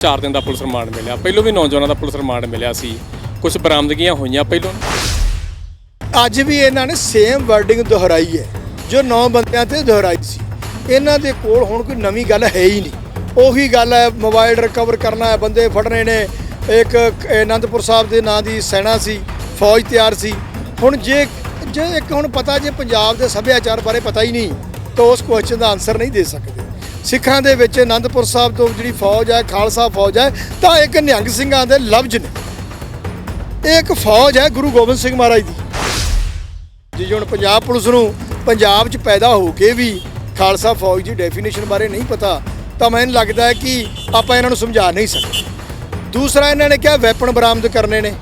4 ਦਿਨ ਦਾ police remand ਮਿਲਿਆ। ਪਹਿਲੋਂ ਵੀ ਨੌਜਵਾਨਾਂ ਦਾ ਪੁਲਿਸ ਰਿਮਾਂਡ ਮਿਲਿਆ ਸੀ। ਕੁਝ ਬਰਾਮਦਗੀਆਂ ਹੋਈਆਂ ਪਹਿਲੋਂ। ਅੱਜ ਵੀ ਇਹਨਾਂ ਨੇ ਸੇਮ ਵਰਡਿੰਗ ਦੁਹਰਾਈ ਹੈ, ਜੋ ਨੌ ਬੰਦਿਆਂ ਤੇ ਦੁਹਰਾਈ ਸੀ। ਇਹਨਾਂ ਦੇ ਕੋਲ ਹੁਣ ਕੋਈ ਨਵੀਂ ਗੱਲ ਹੈ ਹੀ ਨਹੀਂ। ਉਹੀ ਗੱਲ ਹੈ ਮੋਬਾਈਲ ਰਿਕਵਰ ਕਰਨਾ ਹੈ, ਬੰਦੇ ਫੜਨੇ ਨੇ। ਇੱਕ ਅਨੰਦਪੁਰ ਸਾਹਿਬ ਦੇ ਨਾਂ ਦੀ ਸੈਨਾ ਸੀ, ਫੌਜ ਤਿਆਰ ਸੀ। ਹੁਣ ਜੇ ਜੇ ਇੱਕ ਹੁਣ ਪਤਾ, ਜੇ ਪੰਜਾਬ ਦੇ ਸੱਭਿਆਚਾਰ ਬਾਰੇ ਪਤਾ ਹੀ ਨਹੀਂ, ਤਾਂ ਉਸ ਕੁਐਸਚਨ ਦਾ ਆਨਸਰ ਨਹੀਂ ਦੇ ਸਕਦੇ। ਸਿੱਖਾਂ ਦੇ ਵਿੱਚ ਅਨੰਦਪੁਰ ਸਾਹਿਬ ਤੋਂ ਜਿਹੜੀ ਫੌਜ ਹੈ, ਖਾਲਸਾ ਫੌਜ ਹੈ, ਤਾਂ ਇੱਕ ਨਿਹੰਗ ਸਿੰਘਾਂ ਦੇ ਲਫ਼ਜ਼ ਨੇ। ਇਹ ਇੱਕ ਫੌਜ ਹੈ ਗੁਰੂ ਗੋਬਿੰਦ ਸਿੰਘ ਮਹਾਰਾਜ ਦੀ। ਜੀ ਜੇ ਹੁਣ ਪੰਜਾਬ ਪੁਲਿਸ ਨੂੰ ਪੰਜਾਬ 'ਚ ਪੈਦਾ ਹੋ ਕੇ ਵੀ ਖਾਲਸਾ ਫੌਜ ਦੀ ਡੈਫੀਨੇਸ਼ਨ ਬਾਰੇ ਨਹੀਂ ਪਤਾ, ਤਾਂ ਮੈਨੂੰ ਲੱਗਦਾ ਹੈ ਕਿ ਆਪਾਂ ਇਹਨਾਂ ਨੂੰ ਸਮਝਾ ਨਹੀਂ ਸਕਦੇ। ਦੂਸਰਾ, ਇਹਨਾਂ ਨੇ ਕਿਹਾ ਵੈਪਨ ਬਰਾਮਦ ਕਰਨੇ ਨੇ।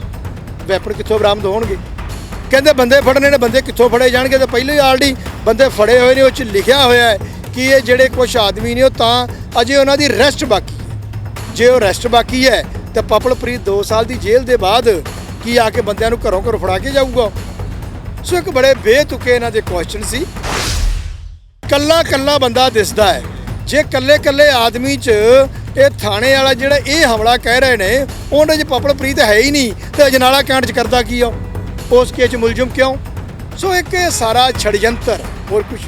ਵੈਪਨ ਕਿੱਥੋਂ ਬਰਾਮਦ ਹੋਣਗੇ? ਕਹਿੰਦੇ ਬੰਦੇ ਫੜਨੇ ਨੇ, ਬੰਦੇ ਕਿੱਥੋਂ ਫੜੇ ਜਾਣਗੇ? ਤਾਂ ਪਹਿਲਾਂ ਹੀ ਆਲਰੇਡੀ ਬੰਦੇ ਫੜੇ ਹੋਏ ਨੇ, ਉਹ 'ਚ ਲਿਖਿਆ ਹੋਇਆ ਹੈ ਕਿ ਇਹ ਜਿਹੜੇ ਕੁਝ ਆਦਮੀ ਨੇ ਉਹ ਤਾਂ ਅਜੇ ਉਹਨਾਂ ਦੀ ਰੈਸਟ ਬਾਕੀ ਹੈ। ਜੇ ਉਹ ਰੈਸਟ ਬਾਕੀ ਹੈ, ਤਾਂ ਪਪਲਪ੍ਰੀਤ 2 ਸਾਲ ਦੀ ਜੇਲ੍ਹ ਦੇ ਬਾਅਦ ਕੀ ਆ ਕੇ ਬੰਦਿਆਂ ਨੂੰ ਘਰੋਂ ਘਰੋਂ ਫੜਾ ਕੇ ਜਾਊਗਾ? ਸੋ ਇੱਕ ਬੜੇ ਬੇਤੁਕੇ ਇਹਨਾਂ ਦੇ ਕੁਐਸਚਨ ਸੀ। ਕੱਲਾ ਕੱਲਾ ਬੰਦਾ ਦਿਸਦਾ ਹੈ। ਜੇ ਕੱਲੇ ਕੱਲੇ ਆਦਮੀ 'ਚ ਇਹ ਥਾਣੇ ਵਾਲਾ ਜਿਹੜਾ ਇਹ ਹਮਲਾ ਕਹਿ ਰਹੇ ਨੇ, ਉਹਦੇ 'ਚ ਪਪਲਪ੍ਰੀਤ ਹੈ ਹੀ ਨਹੀਂ, ਤੇ ਅਜਨਾਲਾ ਕਾਂਡ 'ਚ ਕਰਦਾ ਕੀ ਆ? ਉਸ ਕੇਸ 'ਚ ਮੁਲਜ਼ਮ ਕਿਉਂ? ਸੋ ਇੱਕ ਇਹ ਸਾਰਾ ਛੜਯੰਤਰ, ਹੋਰ ਕੁਝ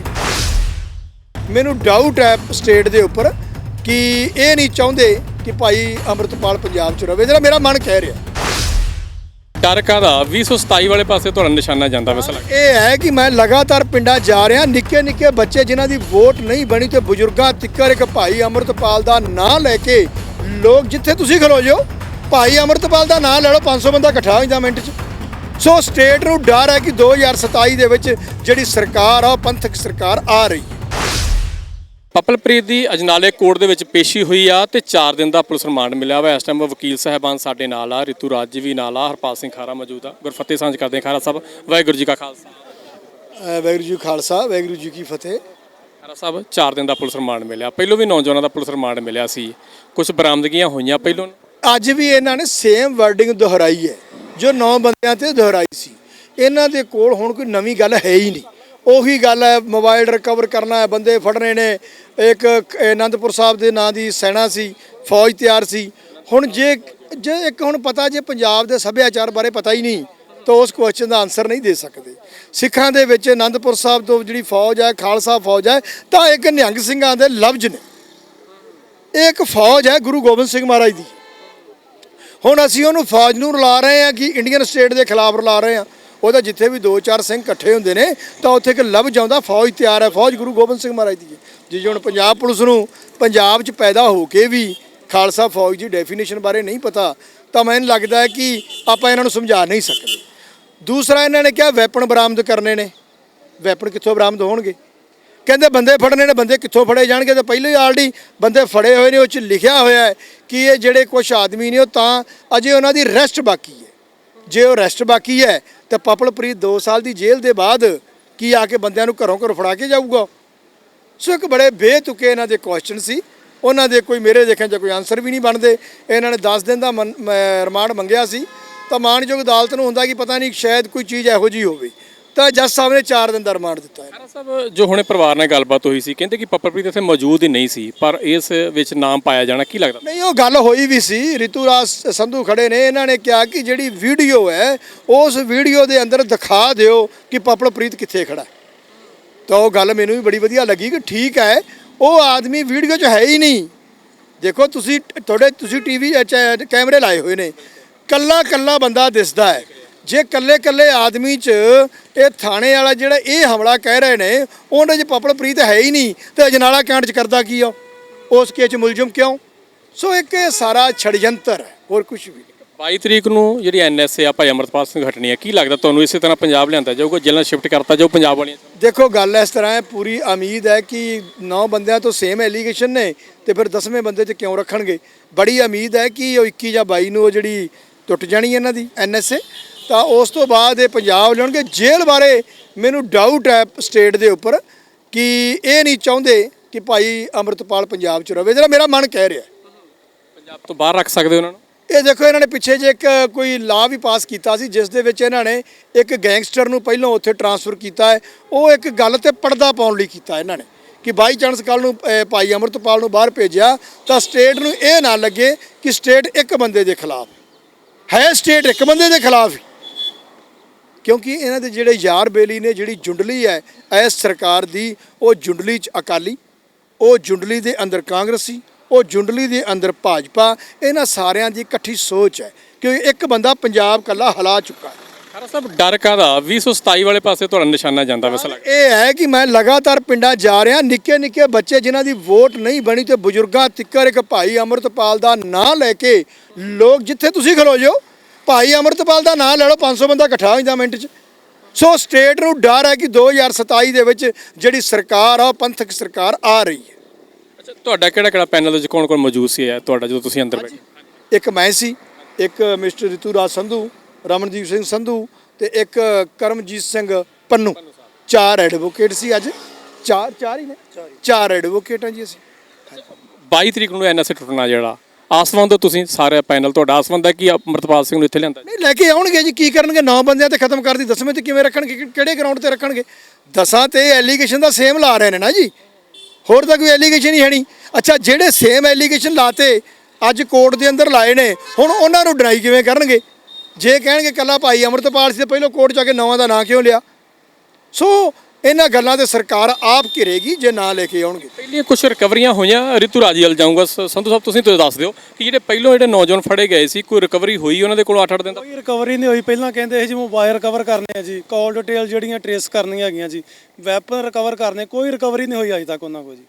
ਮੈਨੂੰ ਡਾਊਟ ਹੈ ਸਟੇਟ ਦੇ ਉੱਪਰ ਕਿ ਇਹ ਨਹੀਂ ਚਾਹੁੰਦੇ ਕਿ ਭਾਈ ਅਮਰਤਪਾਲ ਪੰਜਾਬ 'ਚ ਰਵੇ। ਜਿਹੜਾ ਮੇਰਾ ਮਨ ਕਹਿ ਰਿਹਾ। ਡਰ ਕਾਹਦਾ 2027 ਵਾਲੇ ਪਾਸੇ ਤੁਹਾਡਾ ਨਿਸ਼ਾਨਾ ਜਾਂਦਾ ਵੈਸੇ ਇਹ ਹੈ ਕਿ ਮੈਂ ਲਗਾਤਾਰ ਪਿੰਡਾਂ ਜਾ ਰਿਹਾ ਨਿੱਕੇ ਨਿੱਕੇ ਬੱਚੇ ਜਿਨ੍ਹਾਂ ਦੀ ਵੋਟ ਨਹੀਂ ਬਣੀ ਤੇ ਬਜ਼ੁਰਗਾਂ ਤਿੱਕਰ ਇੱਕ ਭਾਈ ਅਮਰਤਪਾਲ ਦਾ ਨਾਂ ਲੈ ਕੇ ਲੋਕ ਜਿੱਥੇ ਤੁਸੀਂ ਖਲੋ ਜਾਓ ਭਾਈ ਅਮਰਤਪਾਲ ਦਾ ਨਾਂ ਲੈ ਲਓ 500 ਬੰਦਾ ਇਕੱਠਾ ਹੋ ਜਾਂਦਾ ਮਿੰਟ 'ਚ। ਸੋ ਸਟੇਟ ਨੂੰ ਡਰ ਹੈ ਕਿ 2027 ਦੇ ਵਿੱਚ ਜਿਹੜੀ ਸਰਕਾਰ ਆ ਪੰਥਕ ਸਰਕਾਰ ਆ ਰਹੀ ਹੈ। ਪਪਲਪ੍ਰੀਤ ਦੀ ਅਜਨਾਲੇ ਕੋਰਟ ਦੇ ਵਿੱਚ ਪੇਸ਼ੀ ਹੋਈ ਆ ਤੇ 4 ਦਿਨ ਦਾ ਪੁਲਿਸ ਰਿਮਾਂਡ ਮਿਲਿਆ ਵਾ। ਇਸ ਟਾਈਮ ਵਕੀਲ ਸਾਹਿਬਾਨ ਸਾਡੇ ਨਾਲ ਆ ਰਿਤੂ ਰਾਜ ਜੀ ਵੀ ਨਾਲ ਆ ਹਰਪਾਲ ਸਿੰਘ ਖਾਰਾ ਮੌਜੂਦ ਆ। ਗੁਰਫਤਿਹ ਸਾਂਝ ਕਰਦੇ ਖਾਰਾ ਸਾਹਿਬ। ਵਾਹਿਗੁਰੂ ਜੀ ਕਾ ਖਾਲਸਾ। ਵਾਹਿਗੁਰੂ ਜੀ ਖਾਲਸਾ ਵਾਹਿਗੁਰੂ ਜੀ ਕੀ ਫਤਿਹ। ਖਾਰਾ ਸਾਹਿਬ 4 ਦਿਨ ਦਾ ਪੁਲਿਸ ਰਿਮਾਂਡ ਮਿਲਿਆ। ਪਹਿਲੋਂ ਵੀ ਨੌਜਵਾਨਾਂ ਦਾ ਪੁਲਿਸ ਰਿਮਾਂਡ ਮਿਲਿਆ ਸੀ। ਕੁਝ ਬਰਾਮਦਗੀਆਂ ਹੋਈਆਂ ਪਹਿਲੋਂ। ਅੱਜ ਵੀ ਇਹਨਾਂ ਨੇ ਸੇਮ ਵਰਡਿੰਗ ਦੁਹਰਾਈ ਹੈ ਜੋ ਨੌ ਬੰਦਿਆਂ ਤੇ ਦੁਹਰਾਈ ਸੀ। ਇਹਨਾਂ ਦੇ ਕੋਲ ਹੁਣ ਕੋਈ ਨਵੀਂ ਗੱਲ ਹੈ ਹੀ ਨਹੀਂ। ਉਹੀ ਗੱਲ ਹੈ ਮੋਬਾਈਲ ਰਿਕਵਰ ਕਰਨਾ ਹੈ, ਬੰਦੇ ਫੜਨੇ ਨੇ। ਇੱਕ, ਇਹ ਅਨੰਦਪੁਰ ਸਾਹਿਬ ਦੇ ਨਾਂ ਦੀ ਸੈਨਾ ਸੀ, ਫੌਜ ਤਿਆਰ ਸੀ। ਹੁਣ ਜੇ ਜੇ ਇੱਕ ਹੁਣ ਪਤਾ ਜੇ ਪੰਜਾਬ ਦੇ ਸੱਭਿਆਚਾਰ ਬਾਰੇ ਪਤਾ ਹੀ ਨਹੀਂ, ਤਾਂ ਉਸ ਕੁਐਸਚਨ ਦਾ ਆਨਸਰ ਨਹੀਂ ਦੇ ਸਕਦੇ। ਸਿੱਖਾਂ ਦੇ ਵਿੱਚ ਅਨੰਦਪੁਰ ਸਾਹਿਬ ਤੋਂ ਜਿਹੜੀ ਫੌਜ ਹੈ, ਖਾਲਸਾ ਫੌਜ ਹੈ, ਤਾਂ ਇੱਕ ਨਿਹੰਗ ਸਿੰਘਾਂ ਦੇ ਲਫ਼ਜ਼ ਨੇ। ਇਹ ਇੱਕ ਫੌਜ ਹੈ ਗੁਰੂ ਗੋਬਿੰਦ ਸਿੰਘ ਮਹਾਰਾਜ ਦੀ। ਹੁਣ ਅਸੀਂ ਉਹਨੂੰ ਫੌਜ ਨੂੰ ਰਲਾ ਰਹੇ ਹਾਂ ਕਿ ਇੰਡੀਅਨ ਸਟੇਟ ਦੇ ਖਿਲਾਫ ਰਲਾ ਰਹੇ ਹਾਂ। ਉਹਦਾ ਜਿੱਥੇ ਵੀ ਦੋ ਚਾਰ ਸਿੰਘ ਇਕੱਠੇ ਹੁੰਦੇ ਨੇ, ਤਾਂ ਉੱਥੇ ਇੱਕ ਲਫ਼ਜ਼ ਆਉਂਦਾ ਫੌਜ ਤਿਆਰ ਹੈ, ਫੌਜ ਗੁਰੂ ਗੋਬਿੰਦ ਸਿੰਘ ਮਹਾਰਾਜ ਦੀ ਹੈ। ਜੀ ਹੁਣ ਪੰਜਾਬ ਪੁਲਿਸ ਨੂੰ ਪੰਜਾਬ 'ਚ ਪੈਦਾ ਹੋ ਕੇ ਵੀ ਖਾਲਸਾ ਫੌਜ ਦੀ ਡੈਫੀਨੇਸ਼ਨ ਬਾਰੇ ਨਹੀਂ ਪਤਾ, ਤਾਂ ਮੈਨੂੰ ਲੱਗਦਾ ਹੈ ਕਿ ਆਪਾਂ ਇਹਨਾਂ ਨੂੰ ਸਮਝਾ ਨਹੀਂ ਸਕਦੇ। ਦੂਸਰਾ, ਇਹਨਾਂ ਨੇ ਕਿਹਾ ਵੈਪਨ ਬਰਾਮਦ ਕਰਨੇ ਨੇ। ਵੈਪਨ ਕਿੱਥੋਂ ਬਰਾਮਦ ਹੋਣਗੇ? ਕਹਿੰਦੇ ਬੰਦੇ ਫੜਨੇ ਨੇ, ਬੰਦੇ ਕਿੱਥੋਂ ਫੜੇ ਜਾਣਗੇ? ਤਾਂ ਪਹਿਲਾਂ ਹੀ ਆਲਰੇਡੀ ਬੰਦੇ ਫੜੇ ਹੋਏ ਨੇ, ਉਹ 'ਚ ਲਿਖਿਆ ਹੋਇਆ ਹੈ ਕਿ ਇਹ ਜਿਹੜੇ ਕੁਝ ਆਦਮੀ ਨੇ ਉਹ ਤਾਂ ਅਜੇ ਉਹਨਾਂ ਦੀ ਰੈਸਟ ਬਾਕੀ ਹੈ। ਜੇ ਉਹ ਰੈਸਟ ਬਾਕੀ ਹੈ, ਤਾਂ ਪਪਲਪ੍ਰੀਤ 2 ਸਾਲ ਦੀ ਜੇਲ੍ਹ ਦੇ ਬਾਅਦ ਕੀ ਆ ਕੇ ਬੰਦਿਆਂ ਨੂੰ ਘਰੋਂ ਘਰੋਂ ਫੜਾ ਕੇ ਜਾਊਗਾ? ਸੋ ਇੱਕ ਬੜੇ ਬੇਤੁਕੇ ਇਹਨਾਂ ਦੇ ਕੁਐਸਚਨ ਸੀ। ਉਹਨਾਂ ਦੇ ਕੋਈ ਮੇਰੇ ਦੇਖਣ 'ਚ ਕੋਈ ਆਨਸਰ ਵੀ ਨਹੀਂ ਬਣਦੇ। ਇਹਨਾਂ ਨੇ 10 ਦਿਨ ਦਾ ਮਨ- ਰਿਮਾਂਡ ਮੰਗਿਆ ਸੀ। ਤਾਂ ਮਾਣਯੋਗ ਅਦਾਲਤ ਨੂੰ ਹੁੰਦਾ ਕਿ ਪਤਾ ਨਹੀਂ ਸ਼ਾਇਦ ਕੋਈ ਚੀਜ਼ ਇਹੋ ਜਿਹੀ ਹੋਵੇ। ਤਾਂ ਜੱਜ ਸਾਹਿਬ ਨੇ 4 ਦਿਨ ਦਾ ਰਿਮਾਂਡ ਦਿੱਤਾ ਹੈ। ਸਾਹਿਬ ਜੋ ਹੁਣੇ ਪਰਿਵਾਰ ਨਾਲ ਗੱਲਬਾਤ ਹੋਈ ਸੀ ਕਹਿੰਦੇ ਕਿ ਪਪਲਪ੍ਰੀਤ ਇੱਥੇ ਮੌਜੂਦ ਹੀ ਨਹੀਂ ਸੀ ਪਰ ਇਸ ਵਿੱਚ ਨਾਮ ਪਾਇਆ ਜਾਣਾ ਕੀ ਲੱਗਦਾ? ਨਹੀਂ ਉਹ ਗੱਲ ਹੋਈ ਵੀ ਸੀ ਰਿਤੂ ਰਾਜ ਸੰਧੂ ਖੜੇ ਨੇ ਇਹਨਾਂ ਨੇ ਕਿਹਾ ਕਿ ਜਿਹੜੀ ਵੀਡੀਓ ਹੈ ਉਸ ਵੀਡੀਓ ਦੇ ਅੰਦਰ ਦਿਖਾ ਦਿਓ ਕਿ ਪਪਲਪ੍ਰੀਤ ਕਿੱਥੇ ਖੜਾ ਹੈ। ਤਾਂ ਉਹ ਗੱਲ ਮੈਨੂੰ ਵੀ ਬੜੀ ਵਧੀਆ ਲੱਗੀ ਕਿ ਠੀਕ ਹੈ ਉਹ ਆਦਮੀ ਵੀਡੀਓ 'ਚ ਹੈ ਹੀ ਨਹੀਂ। ਦੇਖੋ ਤੁਸੀਂ ਤੁਹਾਡੇ ਤੁਸੀਂ ਟੀਵੀ ਕੈਮਰੇ ਲਾਏ ਹੋਏ ਨੇ। ਕੱਲਾ ਕੱਲਾ ਬੰਦਾ ਦਿਸਦਾ ਹੈ। ਜੇ ਕੱਲੇ ਕੱਲੇ ਆਦਮੀ 'ਚ ਇਹ ਥਾਣੇ ਵਾਲਾ ਜਿਹੜਾ ਇਹ ਹਮਲਾ ਕਹਿ ਰਹੇ ਨੇ ਉਹਦੇ 'ਚ ਪਪਲਪ੍ਰੀਤ ਹੈ ਹੀ ਨਹੀਂ ਤੇ ਅਜਨਾਲਾ ਕਾਂਡ 'ਚ ਕਰਦਾ ਕੀ ਆ? ਉਸ ਕੇਸ 'ਚ ਮੁਲਜ਼ਮ ਕਿਉਂ? ਸੋ ਇੱਕ ਇਹ ਸਾਰਾ ਛੜਯੰਤਰ ਹੈ ਹੋਰ ਕੁਝ ਵੀ ਨਹੀਂ। 22 ਤਰੀਕ ਨੂੰ ਜਿਹੜੀ ਐਨਐਸਏ ਆ ਭਾਈ ਅਮਰਪਾਲ ਸਿੰਘ ਹਟਣੀ ਆ ਕੀ ਲੱਗਦਾ ਤੁਹਾਨੂੰ ਇਸੇ ਤਰ੍ਹਾਂ ਪੰਜਾਬ ਲਿਆਂਦਾ ਜਾਊਗਾ ਜੇਲ੍ਹਾਂ ਸ਼ਿਫਟ ਕਰਤਾ ਜਾਊ ਪੰਜਾਬ ਵਾਲੀਆਂ? ਦੇਖੋ ਗੱਲ ਇਸ ਤਰ੍ਹਾਂ ਹੈ ਪੂਰੀ ਉਮੀਦ ਹੈ ਕਿ ਨੌ ਬੰਦਿਆਂ ਤੋਂ ਸੇਮ ਐਲੀਗੇਸ਼ਨ ਨੇ ਤੇ ਫਿਰ 10ਵੇਂ ਬੰਦੇ 'ਚ ਕਿਉਂ ਰੱਖਣਗੇ? ਬੜੀ ਉਮੀਦ ਹੈ ਕਿ ਉਹ 21 ਜਾਂ 22 ਨੂੰ ਉਹ ਜਿਹੜੀ ਟੁੱਟ ਜਾਣੀ ਇਹਨਾਂ ਦੀ ਐਨਐਸਏ। ਤਾਂ ਉਸ ਤੋਂ ਬਾਅਦ ਇਹ ਪੰਜਾਬ ਲਿਆਉਣਗੇ ਜੇਲ੍ਹ ਬਾਰੇ ਮੈਨੂੰ ਡਾਊਟ ਹੈ ਸਟੇਟ ਦੇ ਉੱਪਰ ਕਿ ਇਹ ਨਹੀਂ ਚਾਹੁੰਦੇ ਕਿ ਭਾਈ ਅਮਰਤਪਾਲ ਪੰਜਾਬ 'ਚ ਰਵੇ। ਜਿਹੜਾ ਮੇਰਾ ਮਨ ਕਹਿ ਰਿਹਾ ਪੰਜਾਬ ਤੋਂ ਬਾਹਰ ਰੱਖ ਸਕਦੇ ਉਹਨਾਂ ਨੂੰ? ਇਹ ਦੇਖੋ ਇਹਨਾਂ ਨੇ ਪਿੱਛੇ ਜੇ ਇੱਕ ਕੋਈ ਲਾ ਵੀ ਪਾਸ ਕੀਤਾ ਸੀ ਜਿਸ ਦੇ ਵਿੱਚ ਇਹਨਾਂ ਨੇ ਇੱਕ ਗੈਂਗਸਟਰ ਨੂੰ ਪਹਿਲਾਂ ਉੱਥੇ ਟਰਾਂਸਫਰ ਕੀਤਾ ਹੈ। ਉਹ ਇੱਕ ਗੱਲ ਤੇ ਪਰਦਾ ਪਾਉਣ ਲਈ ਕੀਤਾ ਇਹਨਾਂ ਨੇ ਕਿ ਬਾਈ ਚਾਂਸ ਕੱਲ ਨੂੰ ਅਹ, ਭਾਈ ਅਮਰਤਪਾਲ ਨੂੰ ਬਾਹਰ ਭੇਜਿਆ ਤਾਂ ਸਟੇਟ ਨੂੰ ਇਹ ਨਾ ਲੱਗੇ ਕਿ ਸਟੇਟ ਇੱਕ ਬੰਦੇ ਦੇ ਖਿਲਾਫ ਹੈ। ਸਟੇਟ ਇੱਕ ਬੰਦੇ ਦੇ ਖਿਲਾਫ ਹੀ। ਕਿਉਂਕਿ ਇਹਨਾਂ ਦੇ ਜਿਹੜੇ ਯਾਰ ਬੇਲੀ ਨੇ ਜਿਹੜੀ ਜੁੰਡਲੀ ਹੈ ਇਸ ਸਰਕਾਰ ਦੀ ਉਹ ਜੁੰਡਲੀ ਚ ਅਕਾਲੀ ਉਹ ਜੁੰਡਲੀ ਦੇ ਅੰਦਰ ਕਾਂਗਰਸੀ ਉਹ ਜੁੰਡਲੀ ਦੇ ਅੰਦਰ ਭਾਜਪਾ ਇਹਨਾਂ ਸਾਰਿਆਂ ਦੀ ਇਕੱਠੀ ਸੋਚ ਹੈ ਕਿ ਇੱਕ ਬੰਦਾ ਪੰਜਾਬ ਕੱਲਾ ਹਲਾ ਚੁੱਕਾ ਹੈ। ਖਾਰਾ ਸਾਹਿਬ ਡਰ ਕਾਦਾ 2027 ਵਾਲੇ ਪਾਸੇ ਤੁਹਾਡਾ ਨਿਸ਼ਾਨਾ ਜਾਂਦਾ ਵੈਸੇ ਲੱਗਦਾ। ਇਹ ਹੈ ਕਿ ਮੈਂ ਲਗਾਤਾਰ ਪਿੰਡਾਂ ਜਾ ਰਿਹਾ ਨਿੱਕੇ ਨਿੱਕੇ ਬੱਚੇ ਜਿਨ੍ਹਾਂ ਦੀ ਵੋਟ ਨਹੀਂ ਬਣੀ ਤੇ ਬਜ਼ੁਰਗਾਂ ਤਿੱਕਰ ਇੱਕ ਭਾਈ ਅਮਰਤਪਾਲ ਦਾ ਨਾਂ ਲੈ ਕੇ ਲੋਕ ਜਿੱਥੇ ਤੁਸੀਂ ਖਲੋ ਜਾਓ ਭਾਈ ਅਮਰਤਪਾਲ ਦਾ ਨਾਂ ਲੈ ਲਓ 500 ਬੰਦਾ ਇਕੱਠਾ ਹੋ ਜਾਂਦਾ ਮਿੰਟ 'ਚ। ਸੋ ਸਟੇਟ ਨੂੰ ਡਰ ਹੈ ਕਿ 2027 ਦੇ ਵਿੱਚ ਜਿਹੜੀ ਸਰਕਾਰ ਆ ਉਹ ਪੰਥਕ ਸਰਕਾਰ ਆ ਰਹੀ ਹੈ। ਅੱਛਾ ਤੁਹਾਡਾ ਕਿਹੜਾ ਕਿਹੜਾ ਪੈਨਲ ਦੇ ਵਿੱਚ ਕੌਣ ਕੌਣ ਮੌਜੂਦ ਸੀ ਹੈ ਤੁਹਾਡਾ ਜਦੋਂ ਤੁਸੀਂ ਅੰਦਰ ਬੈਠੇ। ਇੱਕ ਮੈਂ ਸੀ ਇੱਕ ਮਿਸਟਰ ਰਿਤੂਰਾਜ ਸੰਧੂ ਰਮਨਦੀਪ ਸਿੰਘ ਸੰਧੂ ਤੇ ਇੱਕ ਕਰਮਜੀਤ ਸਿੰਘ ਪੰਨੂ। ਚਾਰ ਐਡਵੋਕੇਟ ਸੀ ਅੱਜ। ਚਾਰ ਚਾਰ ਹੀ ਨੇ? ਚਾਰ ਐਡਵੋਕੇਟ ਜੀ ਅਸੀਂ। 22 ਤਰੀਕ ਨੂੰ ਐਨਐਸਏ ਟੁੱਟਣਾ ਜਿਹੜਾ। ਆਸਵੰਦ, ਤੁਸੀਂ ਸਾਰੇ ਪੈਨਲ ਤੁਹਾਡਾ ਆਸਵੰਦ ਹੈ, ਕਿ ਅਮਰਤਪਾਲ ਸਿੰਘ ਨੂੰ ਇੱਥੇ ਲਿਆਂਦਾ? ਨਹੀਂ, ਲੈ ਕੇ ਆਉਣਗੇ ਜੀ, ਕੀ ਕਰਨਗੇ? ਨੌ ਬੰਦਿਆਂ ਤੇ ਖਤਮ ਕਰਦੀ ਦਸਵੇਂ ਤੇ ਕਿਵੇਂ ਰੱਖਣਗੇ? ਕਿਹੜੇ ਗਰਾਊਂਡ ਤੇ ਰੱਖਣਗੇ? ਦਸਾਂ ਤੇ ਐਲੀਗੇਸ਼ਨ ਦਾ ਸੇਮ ਲਾ ਰਹੇ ਨੇ ਨਾ ਜੀ। ਹੋਰ ਤਾਂ ਕੋਈ ਐਲੀਗੇਸ਼ਨ ਹੀ ਹੈ ਨਹੀਂ। ਅੱਛਾ, ਜਿਹੜੇ ਸੇਮ ਐਲੀਗੇਸ਼ਨ ਲਾਤੇ, ਅੱਜ ਕੋਰਟ ਦੇ ਅੰਦਰ ਲਾਏ ਨੇ, ਹੁਣ ਉਹਨਾਂ ਨੂੰ ਡਰਾਈ ਕਿਵੇਂ ਕਰਨਗੇ? ਜੇ ਕਹਿਣਗੇ, ਕੱਲਾ ਭਾਈ ਅਮਰਤਪਾਲ ਸੀ ਤੇ ਪਹਿਲਾਂ ਕੋਰਟ ਜਾ ਕੇ ਨਵਾਂ ਦਾ ਨਾਂ ਕਿਉਂ ਲਿਆ? ਸੋ ਇਹਨਾਂ ਗੱਲਾਂ ਤੇ ਸਰਕਾਰ ਆਪ ਘਿਰੇਗੀ ਜੇ ਨਾ ਲੈ ਕੇ ਆਉਣਗੇ। ਪਹਿਲੀਆਂ ਕੁਝ ਰਿਕਵਰੀਆਂ ਹੋਈਆਂ ਰਿਤੂ ਰਾਜੀ ਵੱਲ ਜਾਊਂਗਾ। ਸ- ਸੰਧੂ ਸਾਹਿਬ ਤੁਸੀਂ ਤੋਂ ਦੱਸ ਦਿਓ ਕਿ ਜਿਹੜੇ ਪਹਿਲੋਂ ਜਿਹੜੇ ਨੌਜਵਾਨ ਫੜੇ ਗਏ ਸੀ ਕੋਈ ਰਿਕਵਰੀ ਹੋਈ ਉਹਨਾਂ ਦੇ ਕੋਲ 8-8 ਦਿਨ ਦਾ ਕੋਈ ਰਿਕਵਰੀ ਨਹੀਂ ਹੋਈ। ਪਹਿਲਾਂ ਕਹਿੰਦੇ ਸੀ ਜੀ ਮੋਬਾਈਲ ਰਿਕਵਰ ਕਰਨੇ ਆ ਜੀ। ਕਾਲ ਡਿਟੇਲ ਜਿਹੜੀਆਂ ਟਰੇਸ ਕਰਨੀਆਂ ਹੈਗੀਆਂ ਜੀ। ਵੈਪਨ ਰਿਕਵਰ ਕਰਨੇ ਕੋਈ ਰਿਕਵਰੀ ਨਹੀਂ ਹੋਈ ਅਜੇ ਤੱਕ ਉਹਨਾਂ ਕੋਲ ਜੀ।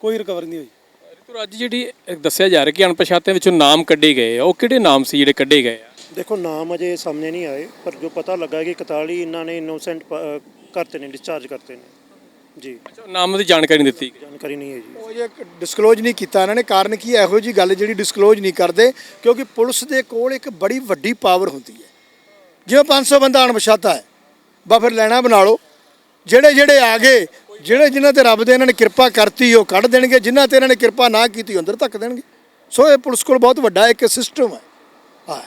ਕੋਈ ਰਿਕਵਰੀ ਨਹੀਂ ਹੋਈ। ਰਿਤੂ ਰਾਜੀ ਜਿਹੜੀ ਦੱਸਿਆ ਜਾ ਰਿਹਾ ਕਿ ਅਣਪਛਾਤਿਆਂ ਵਿੱਚੋਂ ਨਾਮ ਕੱਢੇ ਗਏ ਆ ਉਹ ਕਿਹੜੇ ਨਾਮ ਸੀ ਜਿਹੜੇ ਕੱਢੇ ਗਏ ਆ? ਦੇਖੋ ਨਾਮ ਅਜੇ ਸਾਹਮਣੇ ਨਹੀਂ ਆਏ ਪਰ ਜੋ ਪਤਾ ਲੱਗਾ ਕਿ 41 ਇਹਨਾਂ ਨੇ ਇਨੋਸੈਂਟ ਕਰਤੇ ਨੇ ਡਿਸਚਾਰਜ ਕਰਤੇ ਨੇ। ਜੀ। ਅੱਛਾ ਨਾਮ ਦੀ ਜਾਣਕਾਰੀ ਨਹੀਂ ਦਿੱਤੀ। ਜਾਣਕਾਰੀ ਨਹੀਂ ਹੈ ਜੀ। ਉਹ ਜੇ ਡਿਸਕਲੋਜ਼ ਨਹੀਂ ਕੀਤਾ ਇਹਨਾਂ ਨੇ ਕਾਰਨ ਕੀ ਹੈ? ਇਹੋ ਜੀ ਗੱਲ ਜਿਹੜੀ ਡਿਸਕਲੋਜ਼ ਨਹੀਂ ਕਰਦੇ ਕਿਉਂਕਿ ਪੁਲਿਸ ਦੇ ਕੋਲ ਇੱਕ ਬੜੀ ਵੱਡੀ ਪਾਵਰ ਹੁੰਦੀ ਹੈ। ਜਿਵੇਂ 500 ਬੰਦਾ ਅਣਪਛਾਤਾ ਹੈ ਬਾ ਫਿਰ ਲੈਣਾ ਬਣਾ ਲਓ। ਜਿਹੜੇ ਜਿਹੜੇ ਆ ਗਏ ਜਿਹੜੇ ਜਿਨ੍ਹਾਂ ਤੇ ਰੱਬ ਦੇ ਇਹਨਾਂ ਨੇ ਕਿਰਪਾ ਕਰਤੀ ਉਹ ਕੱਢ ਦੇਣਗੇ। ਜਿਨ੍ਹਾਂ ਤੇ ਇਹਨਾਂ ਨੇ ਕਿਰਪਾ ਨਾ ਕੀਤੀ ਉਹ ਅੰਦਰ ਧੱਕ ਦੇਣਗੇ। ਸੋ ਇਹ ਪੁਲਿਸ ਕੋਲ ਬਹੁਤ ਵੱਡਾ ਇੱਕ ਸਿਸਟਮ ਹੈ। ਹਾਂ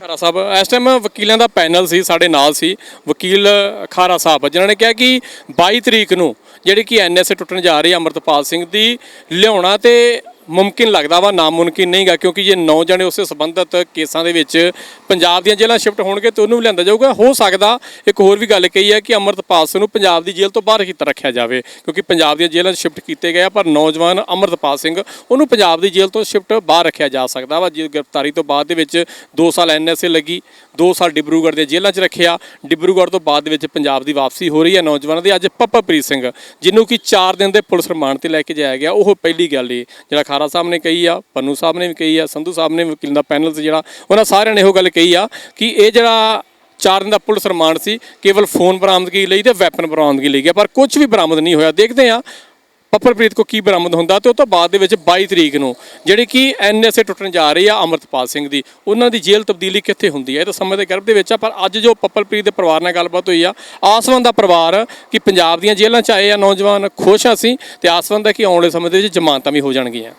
ਖਾਰਾ ਸਾਹਿਬ, ਇਸ ਟਾਈਮ ਵਕੀਲਾਂ ਦਾ ਪੈਨਲ ਸੀ, ਸਾਡੇ ਨਾਲ ਸੀ ਵਕੀਲ ਖਾਰਾ ਸਾਹਿਬ, ਜਿਨ੍ਹਾਂ ਨੇ ਕਿਹਾ ਕਿ 22 ਤਰੀਕ ਨੂੰ ਜਿਹੜੀ ਕਿ ਐਨਐਸਏ ਟੁੱਟਣ ਜਾ ਰਹੀ ਹੈ ਅਮਰਤਪਾਲ ਸਿੰਘ ਦੀ, ਲਿਆਉਣਾ ਤੇ ਮੁਮਕਿਨ ਲੱਗਦਾ ਵਾ, ਨਾਮੁਮਕਿਨ ਨਹੀਂਗਾ ਕਿਉਂਕਿ ਜੇ ਨੌ ਜਣੇ ਉਸੇ ਸੰਬੰਧਤ ਕੇਸਾਂ ਦੇ ਵਿੱਚ ਪੰਜਾਬ ਦੀਆਂ ਜੇਲ੍ਹਾਂ ਸ਼ਿਫਟ ਹੋਣਗੇ ਤੇ ਉਹਨੂੰ ਵੀ ਲਿਆਂਦਾ ਜਾਊਗਾ। ਹੋ ਸਕਦਾ ਇੱਕ ਹੋਰ ਵੀ ਗੱਲ ਕਹੀ ਹੈ ਕਿ ਅਮਰਤਪਾਲ ਸਿੰਘ ਨੂੰ ਪੰਜਾਬ ਦੀ ਜੇਲ੍ਹ ਤੋਂ ਬਾਹਰ ਕੀਤਾ ਰੱਖਿਆ ਜਾਵੇ, ਕਿਉਂਕਿ ਪੰਜਾਬ ਦੀਆਂ ਜੇਲ੍ਹਾਂ 'ਚ ਸ਼ਿਫਟ ਕੀਤੇ ਗਏ ਆ, ਪਰ ਨੌਜਵਾਨ ਅਮਰਤਪਾਲ ਸਿੰਘ ਉਹਨੂੰ ਪੰਜਾਬ ਦੀ ਜੇਲ੍ਹ ਤੋਂ ਸ਼ਿਫਟ ਬਾਹਰ ਰੱਖਿਆ ਜਾ ਸਕਦਾ ਵਾ, ਜੇ ਗ੍ਰਿਫਤਾਰੀ ਤੋਂ ਬਾਅਦ ਦੇ ਵਿੱਚ 2 ਸਾਲ ਐਨਐਸਏ ਲੱਗੀ 2 ਸਾਲ ਡਿਬਰੂਗੜ੍ਹ ਦੇ ਜੇਲ੍ਹਾਂ 'ਚ ਰੱਖਿਆ, ਡਿਬਰੂਗੜ੍ਹ ਤੋਂ ਬਾਅਦ ਦੇ ਵਿੱਚ ਪੰਜਾਬ ਦੀ ਵਾਪਸੀ ਹੋ ਰਹੀ ਹੈ ਨੌਜਵਾਨਾਂ ਦੀ। ਅੱਜ ਪੱਪਾਪ੍ਰੀਤ ਸਿੰਘ, ਜਿਹਨੂੰ ਕਿ 4 ਦਿਨ ਦੇ ਪੁਲਿਸ ਰਿਮਾਂਡ ਤੇ ਲੈ ਕੇ ਜਾਇਆ ਗਿਆ, ਉਹ ਪਹਿਲੀ ਗੱਲ ਏ, ਜਿਹੜਾ ਖਾਰਾ ਸਾਹਿਬ ਨੇ ਕਹੀ ਆ, ਪੰਨੂ ਸਾਹਿਬ ਨੇ ਵੀ ਕਹੀ ਆ, ਸੰਧੂ ਸਾਹਿਬ ਨੇ ਵਕੀਲ ਦਾ ਪੈਨਲ ਸੀ ਜਿਹੜਾ, ਉਹਨਾਂ ਸਾਰਿਆਂ ਨੇ ਇਹੋ ਗੱਲ ਕਹੀ ਆ ਕਿ ਇਹ ਜਿਹੜਾ ਚਾਰ ਦਿਨ ਦਾ ਪੁਲਿਸ ਰਿਮਾਂਡ ਸੀ, ਕੇਵਲ ਫੋਨ ਬਰਾਮਦਗੀ ਲਈ ਤੇ ਵੈਪਨ ਬਰਾਮਦਗੀ ਲਈ ਗਿਆ, ਪਰ ਕੁਝ ਵੀ ਬਰਾਮਦ ਨਹੀਂ ਹੋਇਆ। ਦੇਖਦੇ ਆ ਪੱਪਲਪ੍ਰੀਤ ਕੋ ਕੀ ਬਰਾਮਦ ਹੁੰਦਾ ਤੇ ਉਹ ਤੋਂ ਬਾਅਦ ਦੇ ਵਿੱਚ 22 ਤਰੀਕ ਨੂੰ ਜਿਹੜੀ ਕਿ ਐਨਐਸਏ ਟੁੱਟਣ ਜਾ ਰਹੀ ਆ ਅਮਰਤਪਾਲ ਸਿੰਘ ਦੀ, ਉਹਨਾਂ ਦੀ ਜੇਲ੍ਹ ਤਬਦੀਲੀ ਕਿੱਥੇ ਹੁੰਦੀ ਹੈ? ਇਹ ਤਾਂ ਸਮੇਂ ਦੇ ਗਰਭ ਦੇ ਵਿੱਚ ਆ, ਪਰ ਅੱਜ ਜੋ ਪੱਪਲਪ੍ਰੀਤ ਦੇ ਪਰਿਵਾਰ ਨਾਲ ਗੱਲਬਾਤ ਹੋਈ ਆ, ਆਸਵੰਦ ਦਾ ਪਰਿਵਾਰ ਕਿ ਪੰਜਾਬ ਦੀਆਂ ਜੇਲ੍ਹਾਂ 'ਚ ਆਏ ਆ, ਨੌਜਵਾਨ ਖੁਸ਼ ਆ ਸੀ ਤੇ ਆਸਵੰਦ ਦਾ ਕਿ ਆਉਣ ਵਾਲੇ ਸਮੇਂ ਦੇ ਵਿੱਚ ਜ਼ਮਾਨਤਾਂ ਵੀ ਹੋ ਜਾਣਗੀਆਂ।